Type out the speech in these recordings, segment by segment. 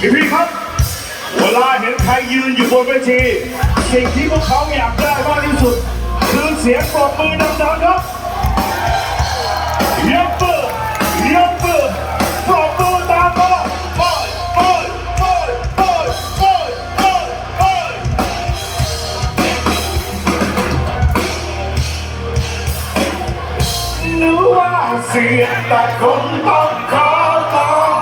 พี่พี่ครับ เวลาเห็นใครยืนอยู่บนเวทีสิ่งที่พวกเขาอยากได้มากที่สุด คือเสียงปรบมือดังๆครับยกมือยกมือปรบมือตามมาไปไปไปไปไปไปไปรู้ว่าเสียงแต่คนต้องขอมอง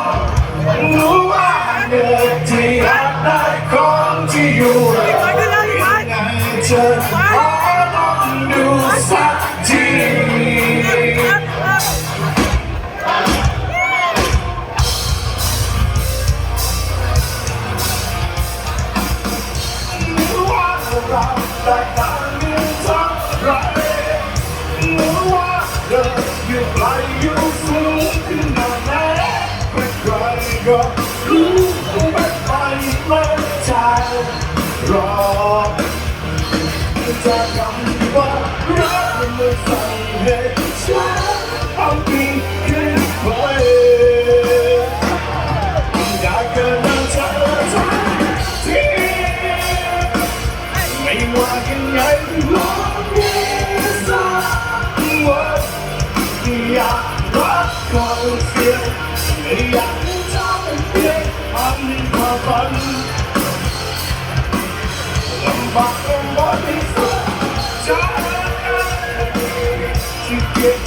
รู้ว่า เหนื่อยที่อยากได้ของที่อยู่ยังไงจะขอลองดูสักทีรู้ว่าเราได้ทางนี้เท่าไรรู้ว่าเดินอยู่ไกลอยู่สูงขึ้นาดไหนใครก็ จะคำว่ารักมันใส่ให้ฉันเอาปีขึ้นไปอยากเกินเธอทันทีไม่ว่ายังไงลองดีสักวันอยากรักเขาเสียอยากให้เธอเป็นเพียงอันความฝันลำบากลำบากที่สุด ที่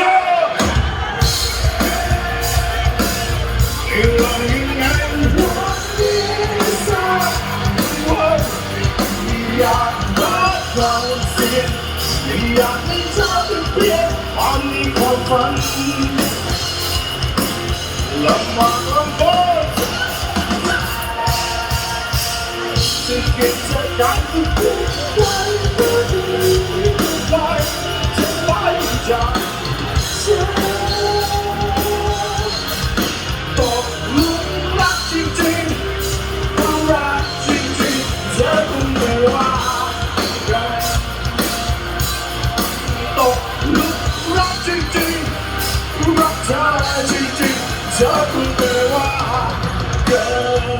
อเรื่องยังไงวันนี้สักวันอยากรักเราเสียอยากให้เธอเป็นเพียงอันความฝันลำบากลำบนจะเก็บอได้ทุกเรื่องไว้ก็ ตกหลุมรักจริงๆรักเธอจริงๆเธอคงไม่ว่ากัน